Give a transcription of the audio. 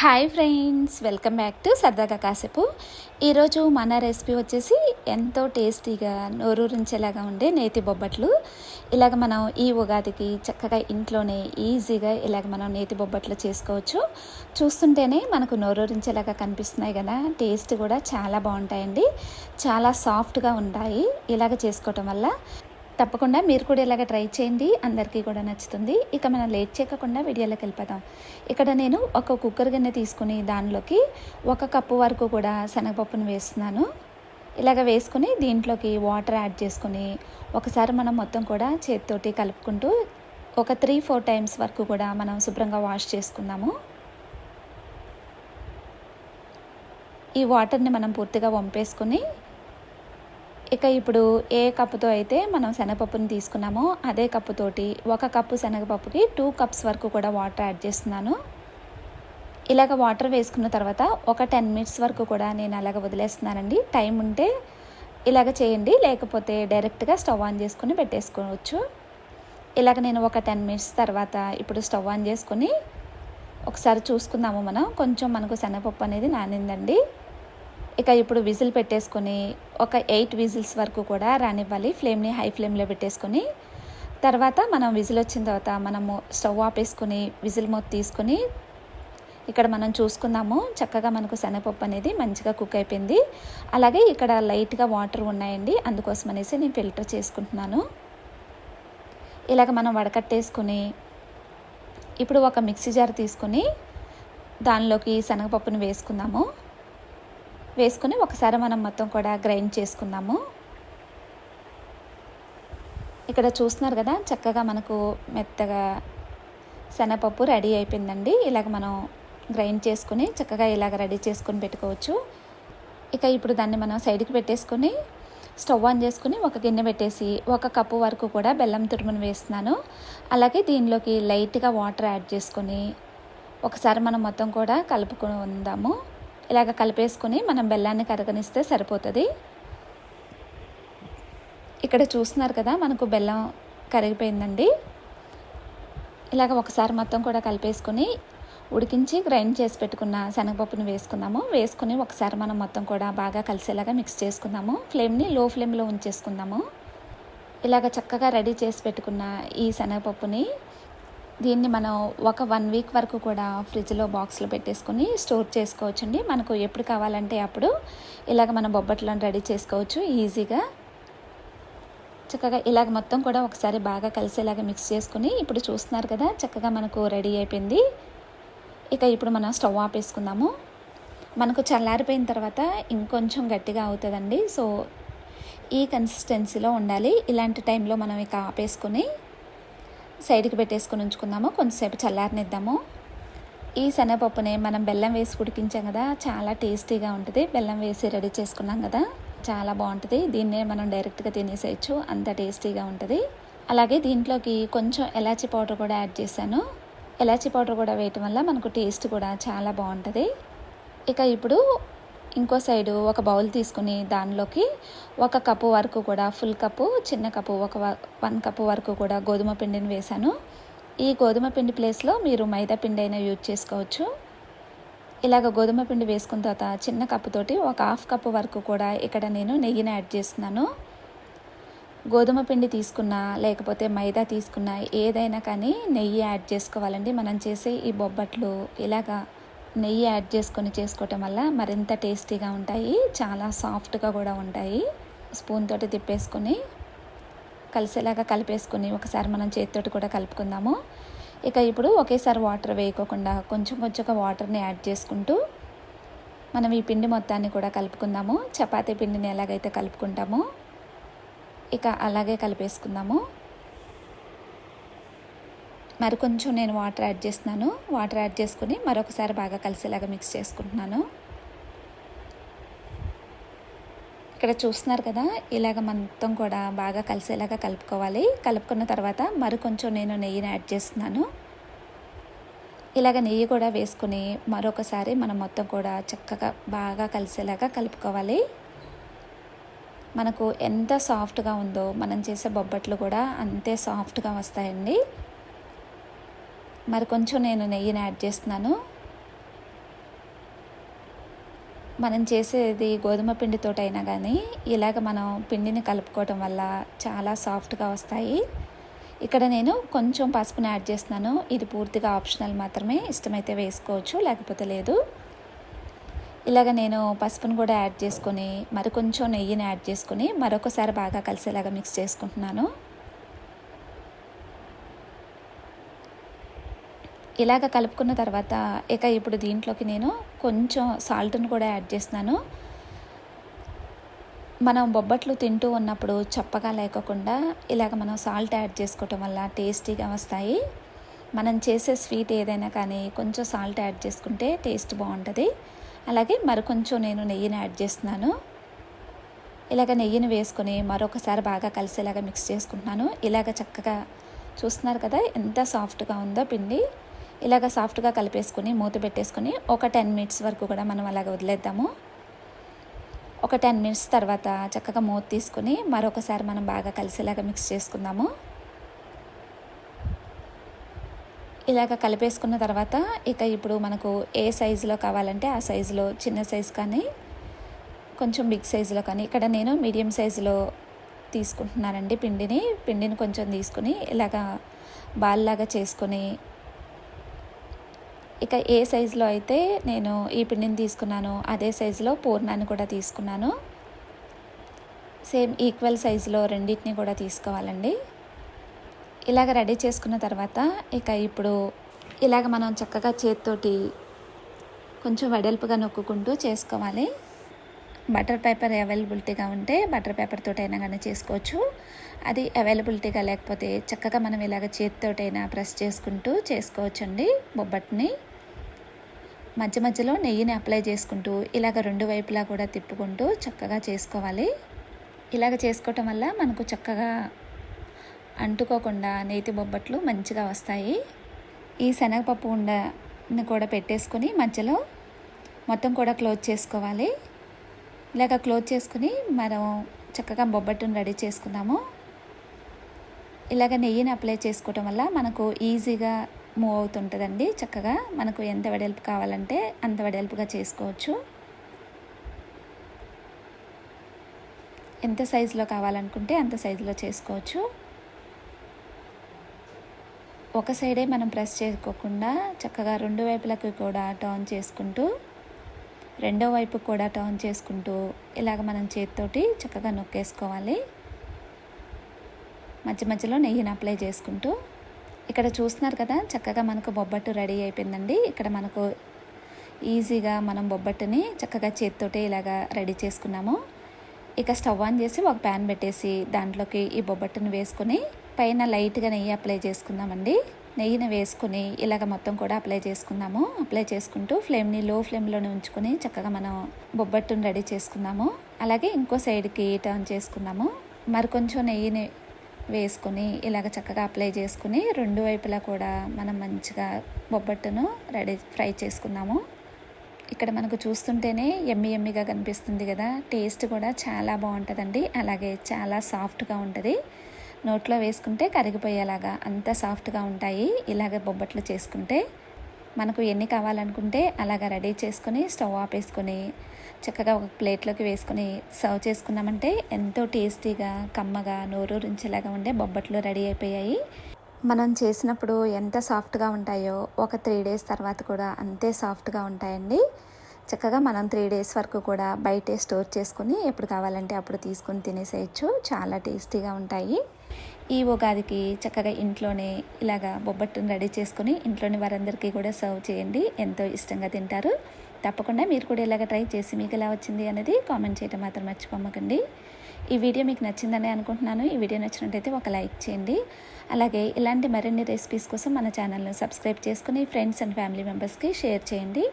Hi friends welcome back to సరదాగా కాసేపు. ఈరోజు మన రెసిపీ వచ్చేసి ఎంతో టేస్టీగా నోరూరించేలాగా ఉండే నేతి బొబ్బట్లు. ఇలాగ మనం ఈ ఉగాదికి చక్కగా ఇంట్లోనే ఈజీగా ఇలాగ మనం నేతి బొబ్బట్లు చేసుకోవచ్చు. చూస్తుంటేనే మనకు నోరూరించేలాగా కనిపిస్తున్నాయి కదా టేస్ట్ కూడా చాలా బాగుంటాయండి. చాలా సాఫ్ట్గా ఉంటాయి. ఇలాగ చేసుకోవటం వల్ల తప్పకుండా మీరు కూడా ఇలాగ ట్రై చేయండి. అందరికీ కూడా నచ్చుతుంది. ఇక మనం లేట్ చేయకుండా వీడియోలోకి వెళ్ళిపోదాం. ఇక్కడ నేను ఒక కుక్కర్ గిన్నె తీసుకుని దానిలోకి ఒక కప్పు వరకు కూడా శనగపప్పును వేస్తున్నాను. ఇలాగ వేసుకుని దీంట్లోకి వాటర్ యాడ్ చేసుకుని ఒకసారి మనం మొత్తం కూడా చేతితోటి కలుపుకుంటూ ఒక త్రీ ఫోర్ టైమ్స్ వరకు కూడా మనం శుభ్రంగా వాష్ చేసుకుందాము. ఈ వాటర్ని మనం పూర్తిగా వంపేసుకుని ఇక ఇప్పుడు ఏ కప్పుతో అయితే మనం శనగపప్పుని తీసుకున్నామో అదే కప్పుతోటి ఒక కప్పు శనగపప్పుకి టూ కప్స్ వరకు కూడా వాటర్ యాడ్ చేస్తున్నాను. ఇలాగ వాటర్ వేసుకున్న తర్వాత ఒక టెన్ మినిట్స్ వరకు కూడా నేను అలాగ వదిలేస్తున్నానండి. టైం ఉంటే ఇలాగ చేయండి లేకపోతే డైరెక్ట్గా స్టవ్ ఆన్ చేసుకుని పెట్టేసుకోవచ్చు. ఇలాగ నేను ఒక టెన్ మినిట్స్ తర్వాత ఇప్పుడు స్టవ్ ఆన్ చేసుకుని ఒకసారి చూసుకుందాము మనం. కొంచెం మనకు శనగపప్పు అనేది నానిందండి. ఇక ఇప్పుడు విజిల్ పెట్టేసుకొని ఒక ఎయిట్ విజిల్స్ వరకు కూడా రానివ్వాలి. ఫ్లేమ్ని హై ఫ్లేమ్లో పెట్టేసుకొని తర్వాత మనం విజిల్ వచ్చిన తర్వాత మనము స్టవ్ ఆపేసుకొని విజిల్ మూత తీసుకొని ఇక్కడ మనం చూసుకుందాము. చక్కగా మనకు శనగపప్పు అనేది మంచిగా కుక్ అయిపోయింది. అలాగే ఇక్కడ లైట్గా వాటర్ ఉన్నాయండి. అందుకోసం అనేసి నేను ఫిల్టర్ చేసుకుంటున్నాను. ఇలాగ మనం వడకట్టేసుకుని ఇప్పుడు ఒక మిక్సీ జార్ తీసుకుని దానిలోకి శనగపప్పును వేసుకుందాము. వేసుకుని ఒకసారి మనం మొత్తం కూడా గ్రైండ్ చేసుకుందాము. ఇక్కడ చూస్తున్నారు కదా చక్కగా మనకు మెత్తగా శనగపప్పు రెడీ అయిపోయిందండి. ఇలాగ మనం గ్రైండ్ చేసుకుని చక్కగా ఇలాగ రెడీ చేసుకొని పెట్టుకోవచ్చు. ఇక ఇప్పుడు దాన్ని మనం సైడ్కి పెట్టేసుకొని స్టవ్ ఆన్ చేసుకుని ఒక గిన్నె పెట్టేసి ఒక కప్పు వరకు కూడా బెల్లం తురుమును వేస్తున్నాను. అలాగే దీనిలోకి లైట్గా వాటర్ యాడ్ చేసుకొని ఒకసారి మనం మొత్తం కూడా కలుపుకొని ఉందాము. ఇలాగ కలిపేసుకొని మనం బెల్లాన్ని కరగనిస్తే సరిపోతుంది. ఇక్కడ చూస్తున్నారు కదా మనకు బెల్లం కరిగిపోయిందండి. ఇలాగ ఒకసారి మొత్తం కూడా కలిపేసుకొని ఉడికించి గ్రైండ్ చేసి పెట్టుకున్న శనగపప్పుని వేసుకుందాము. వేసుకుని ఒకసారి మనం మొత్తం కూడా బాగా కలిసేలాగా మిక్స్ చేసుకుందాము. ఫ్లేమ్ని లో ఫ్లేమ్లో ఉంచేసుకుందాము. ఇలాగ చక్కగా రెడీ చేసి పెట్టుకున్న ఈ శనగపప్పుని దీన్ని మనం ఒక వన్ వీక్ వరకు కూడా ఫ్రిడ్జ్లో బాక్స్లో పెట్టేసుకొని స్టోర్ చేసుకోవచ్చండి. మనకు ఎప్పుడు కావాలంటే అప్పుడు ఇలాగ మనం బొబ్బట్లను రెడీ చేసుకోవచ్చు ఈజీగా. చక్కగా ఇలాగ మొత్తం కూడా ఒకసారి బాగా కలిసేలాగా మిక్స్ చేసుకుని ఇప్పుడు చూస్తున్నారు కదా చక్కగా మనకు రెడీ అయిపోయింది. ఇక ఇప్పుడు మనం స్టవ్ ఆపేసుకుందాము. మనకు చల్లారిపోయిన తర్వాత ఇంకొంచెం గట్టిగా అవుతుందండి. సో ఈ కన్సిస్టెన్సీలో ఉండాలి. ఇలాంటి టైంలో మనం ఇక ఆపేసుకొని సైడ్కి పెట్టేసుకొని ఉంచుకుందాము. కొంచెంసేపు చల్లారనిద్దాము. ఈ శనగపప్పుని మనం బెల్లం వేసి ఉడికించాం కదా చాలా టేస్టీగా ఉంటుంది. బెల్లం వేసి రెడీ చేసుకున్నాం కదా చాలా బాగుంటుంది. దీన్నే మనం డైరెక్ట్గా తినేసేయచ్చు అంత టేస్టీగా ఉంటుంది. అలాగే దీంట్లోకి కొంచెం ఎలాచి పౌడర్ కూడా యాడ్ చేశాను. ఎలాచి పౌడర్ కూడా వేయటం వల్ల మనకు టేస్ట్ కూడా చాలా బాగుంటుంది. ఇక ఇప్పుడు ఇంకో సైడు ఒక బౌల్ తీసుకుని దానిలోకి ఒక కప్పు వరకు కూడా ఫుల్ కప్పు చిన్న కప్పు ఒక వన్ కప్పు వరకు కూడా గోధుమ పిండిని వేశాను. ఈ గోధుమ పిండి ప్లేస్లో మీరు మైదా పిండి అయినా యూజ్ చేసుకోవచ్చు. ఇలాగ గోధుమ పిండి వేసుకున్న తర్వాత చిన్న కప్పుతోటి ఒక హాఫ్ కప్పు వరకు కూడా ఇక్కడ నేను నెయ్యిని యాడ్ చేస్తున్నాను. గోధుమ పిండి తీసుకున్నా లేకపోతే మైదా తీసుకున్నా ఏదైనా కానీ నెయ్యి యాడ్ చేసుకోవాలండి. మనం చేసే ఈ బొబ్బట్లు ఇలాగా నెయ్యి యాడ్ చేసుకొని చేసుకోవటం వల్ల మరింత టేస్టీగా ఉంటాయి. చాలా సాఫ్ట్గా కూడా ఉంటాయి. స్పూన్ తోటి తిప్పేసుకొని కలిసేలాగా కలిపేసుకొని ఒకసారి మనం చేతితోటి కూడా కలుపుకుందాము. ఇక ఇప్పుడు ఒకేసారి వాటర్ వేయకోకుండా కొంచెం కొంచెంగా వాటర్ని యాడ్ చేసుకుంటూ మనం ఈ పిండి మొత్తాన్ని కూడా కలుపుకుందాము. చపాతీ పిండిని ఎలాగైతే కలుపుకుంటామో ఇక అలాగే కలిపేసుకుందాము. మరి కొంచెం నేను వాటర్ యాడ్ చేస్తున్నాను. వాటర్ యాడ్ చేసుకుని మరొకసారి బాగా కలిసేలాగా మిక్స్ చేసుకుంటున్నాను. ఇక్కడ చూస్తున్నారు కదా ఇలాగ మొత్తం కూడా బాగా కలిసేలాగా కలుపుకోవాలి. కలుపుకున్న తర్వాత మరి కొంచెం నేను నెయ్యిని యాడ్ చేస్తున్నాను. ఇలాగ నెయ్యి కూడా వేసుకుని మరొకసారి మనం మొత్తం కూడా చక్కగా బాగా కలిసేలాగా కలుపుకోవాలి. మనకు ఎంత సాఫ్ట్గా ఉందో మనం చేసే బొబ్బట్లు కూడా అంతే సాఫ్ట్గా వస్తాయండి. మరి కొంచెం నేను నెయ్యిని యాడ్ చేస్తున్నాను. మనం చేసేది గోధుమ పిండితోటైనా కానీ ఇలాగ మనం పిండిని కలుపుకోవటం వల్ల చాలా సాఫ్ట్గా వస్తాయి. ఇక్కడ నేను కొంచెం పసుపుని యాడ్ చేస్తున్నాను. ఇది పూర్తిగా ఆప్షనల్ మాత్రమే. ఇష్టమైతే వేసుకోవచ్చు లేకపోతే లేదు. ఇలాగ నేను పసుపును కూడా యాడ్ చేసుకొని మరి కొంచెం నెయ్యిని యాడ్ చేసుకొని మరొకసారి బాగా కలిసేలాగా మిక్స్ చేసుకుంటున్నాను. ఇలాగ కలుపుకున్న తర్వాత ఇక ఇప్పుడు దీంట్లోకి నేను కొంచెం సాల్ట్ని కూడా యాడ్ చేస్తున్నాను. మనం బొబ్బట్లు తింటూ ఉన్నప్పుడు చప్పగా లేకోకుండా ఇలాగ మనం సాల్ట్ యాడ్ చేసుకోవటం వల్ల టేస్టీగా వస్తాయి. మనం చేసే స్వీట్ ఏదైనా కానీ కొంచెం సాల్ట్ యాడ్ చేసుకుంటే టేస్ట్ బాగుంటుంది. అలాగే మరి కొంచెం నేను నెయ్యిని యాడ్ చేస్తున్నాను. ఇలాగ నెయ్యిని వేసుకొని మరొకసారి బాగా కలిసేలాగా మిక్స్ చేసుకుంటున్నాను. ఇలాగ చక్కగా చూస్తున్నారు కదా ఎంత సాఫ్ట్గా ఉందో పిండి. ఇలాగ సాఫ్ట్గా కలిపేసుకుని మూత పెట్టేసుకొని ఒక టెన్ మినిట్స్ వరకు కూడా మనం అలాగ వదిలేద్దాము. ఒక టెన్ మినిట్స్ తర్వాత చక్కగా మూత తీసుకుని మరొకసారి మనం బాగా కలిసేలాగా మిక్స్ చేసుకుందాము. ఇలాగ కలిపేసుకున్న తర్వాత ఇక ఇప్పుడు మనకు ఏ సైజులో కావాలంటే ఆ సైజులో చిన్న సైజు కానీ కొంచెం బిగ్ సైజులో కానీ ఇక్కడ నేను మీడియం సైజులో తీసుకుంటున్నానండి పిండిని. పిండిని కొంచెం తీసుకుని ఇలాగా బాల్లాగా చేసుకొని ఇక ఏ సైజులో అయితే నేను ఈ పిండిని తీసుకున్నాను అదే సైజులో పూర్ణాన్ని కూడా తీసుకున్నాను. సేమ్ ఈక్వల్ సైజులో రెండింటిని కూడా తీసుకోవాలండి. ఇలాగ రెడీ చేసుకున్న తర్వాత ఇక ఇప్పుడు ఇలాగ మనం చక్కగా చేతితోటి కొంచెం వెడల్పుగా నొక్కుకుంటూ చేసుకోవాలి. బటర్ పేపర్ అవైలబిలిటీగా ఉంటే బటర్ పేపర్ తోటైనా కానీ చేసుకోవచ్చు. అది అవైలబిలిటీగా లేకపోతే చక్కగా మనం ఇలాగ చేతితోటైనా ప్రెస్ చేసుకుంటూ చేసుకోవచ్చండి బొబ్బట్ని. మధ్య మధ్యలో నెయ్యిని అప్లై చేసుకుంటూ ఇలాగ రెండు వైపులా కూడా తిప్పుకుంటూ చక్కగా చేసుకోవాలి. ఇలాగ చేసుకోవటం వల్ల మనకు చక్కగా అంటుకోకుండా నేతి బొబ్బట్లు మంచిగా వస్తాయి. ఈ శనగపప్పు ఉండని కూడా పెట్టేసుకొని మధ్యలో మొత్తం కూడా క్లోజ్ చేసుకోవాలి. ఇలాగ క్లోజ్ చేసుకుని మనం చక్కగా బొబ్బట్టును రెడీ చేసుకుందాము. ఇలాగ నెయ్యిని అప్లై చేసుకోవటం వల్ల మనకు ఈజీగా మూవ్ అవుతుంటుందండి చక్కగా. మనకు ఎంత వెడల్పు కావాలంటే అంత వెడల్పుగా చేసుకోవచ్చు. ఎంత సైజులో కావాలనుకుంటే అంత సైజులో చేసుకోవచ్చు. ఒక సైడే మనం ప్రెస్ చేసుకోకుండా చక్కగా రెండు వైపులకు కూడా టర్న్ చేసుకుంటూ రెండో వైపు కూడా టర్న్ చేసుకుంటూ ఇలాగ మనం చేతితోటి చక్కగా నొక్కేసుకోవాలి. మధ్య మధ్యలో నెయ్యిని అప్లై చేసుకుంటూ ఇక్కడ చూస్తున్నారు కదా చక్కగా మనకు బొబ్బట్టు రెడీ అయిపోయిందండి. ఇక్కడ మనకు ఈజీగా మనం బొబ్బట్టుని చక్కగా చేతితోటే ఇలాగా రెడీ చేసుకున్నాము. ఇక స్టవ్ ఆన్ చేసి ఒక ప్యాన్ పెట్టేసి దాంట్లోకి ఈ బొబ్బట్టుని వేసుకొని పైన లైట్గా నెయ్యి అప్లై చేసుకుందామండి. నెయ్యిని వేసుకుని ఇలాగ మొత్తం కూడా అప్లై చేసుకుందాము. అప్లై చేసుకుంటూ ఫ్లేమ్ని లో ఫ్లేమ్లోనే ఉంచుకొని చక్కగా మనం బొబ్బట్టుని రెడీ చేసుకుందాము. అలాగే ఇంకో సైడ్కి టర్న్ చేసుకుందాము. మరి కొంచెం నెయ్యిని వేసుకొని ఇలాగ చక్కగా అప్లై చేసుకుని రెండు వైపులా కూడా మనం మంచిగా బొబ్బట్టును రెడీ ఫ్రై చేసుకుందాము ఇక్కడ మనకు చూస్తుంటేనే ఎమ్మి ఎమ్మిగా కనిపిస్తుంది కదా. టేస్ట్ కూడా చాలా బాగుంటుందండి. అలాగే చాలా సాఫ్ట్గా ఉంటుంది. నోట్లో వేసుకుంటే కరిగిపోయేలాగా అంత సాఫ్ట్గా ఉంటాయి. ఇలాగ బొబ్బట్లు చేసుకుంటే మనకు ఎన్ని కావాలనుకుంటే అలాగ రెడీ చేసుకొని స్టవ్ ఆపేసుకొని చక్కగా ఒక ప్లేట్లోకి వేసుకొని సర్వ్ చేసుకున్నామంటే ఎంతో టేస్టీగా కమ్మగా నోరూరించేలాగా ఉండే బొబ్బట్లు రెడీ అయిపోయాయి. మనం చేసినప్పుడు ఎంత సాఫ్ట్గా ఉంటాయో ఒక త్రీ డేస్ తర్వాత కూడా అంతే సాఫ్ట్గా ఉంటాయండి. చక్కగా మనం త్రీ డేస్ వరకు కూడా బయటే స్టోర్ చేసుకుని ఎప్పుడు కావాలంటే అప్పుడు తీసుకొని తినేసేయచ్చు. చాలా టేస్టీగా ఉంటాయి. ఈ ఉగాదికి చక్కగా ఇంట్లోనే ఇలాగా బొబ్బట్టును రెడీ చేసుకుని ఇంట్లోని వారందరికీ కూడా సర్వ్ చేయండి. ఎంతో ఇష్టంగా తింటారు. తప్పకుండా మీరు కూడా ఇలాగ ట్రై చేసి మీకు ఎలా వచ్చింది అనేది కామెంట్ చేయడం మాత్రం మర్చిపోమ్మకండి ఈ వీడియో మీకు నచ్చిందని అనుకుంటున్నాను. ఈ వీడియో నచ్చినట్టయితే ఒక లైక్ చేయండి. అలాగే ఇలాంటి మరిన్ని రెసిపీస్ కోసం మన ఛానల్ను సబ్స్క్రైబ్ చేసుకుని ఫ్రెండ్స్ అండ్ ఫ్యామిలీ మెంబర్స్కి షేర్ చేయండి.